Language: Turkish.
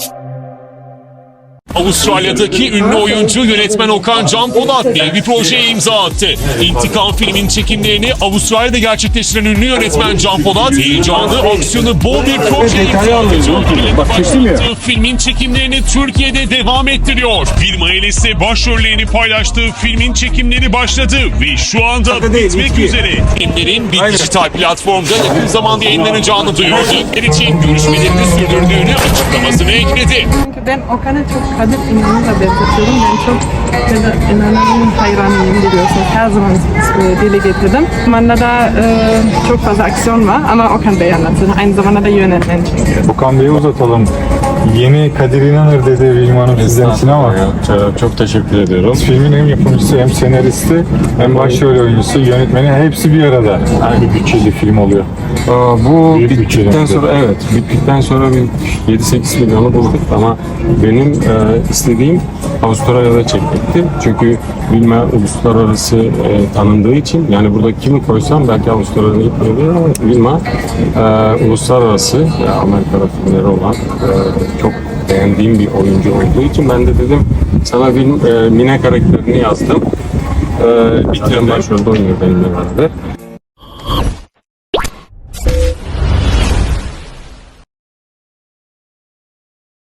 you. Avustralya'daki ünlü oyuncu yönetmen Okan Can Polat dev bir projeye imza attı. İntikam filmin çekimlerini Avustralya'da gerçekleştiren ünlü yönetmen Can Polat heyecanlı, aksiyonu bol bir proje imza attı. Filmin çekimlerini Türkiye'de devam ettiriyor. Film ailesi başrollerini paylaştığı filmin çekimleri başladı ve şu anda bitmek üzere. Filmlerin bir dijital platformda yakın zamanda yayınlanacağını duyurdu. İçin görüşmelerini sürdürdüğünü açıklamasına ekledi. Çünkü ben Okan'ı çok Kadir İnan'la benzetiyorum. Ben çok Kadir hayranıyım biliyorsunuz. Her zaman e, dile getirdim. Zamanda da e, çok fazla aksiyon var ama Okan Bey anlatır. Aynı zamanda da yönetmen. Okan Bey'i uzatalım. Yeni Kadir İnanır dedi Bilmem Hanım sizden için ama Çok, çok teşekkür ediyorum. filmin hem yapımcısı hem senaristi hem başrol oyuncusu yönetmeni hepsi bir arada. Bir bütçeli film oluyor. Aa, bu Büyük bittikten bütçeli. sonra evet bittikten sonra bir 7-8 milyonu bulduk ama benim e, istediğim Avustralya'da çekmekti. Çünkü bilme uluslararası e, tanındığı için yani burada kimi koysam belki Avustralya'da gitmeyebilir ama bilme e, uluslararası e, Amerika'da filmleri olan e, çok beğendiğim bir oyuncu olduğu için ben de dedim sana bir e, Mine karakterini yazdım. E, Bitirin başrolde oynuyor benimle beraber.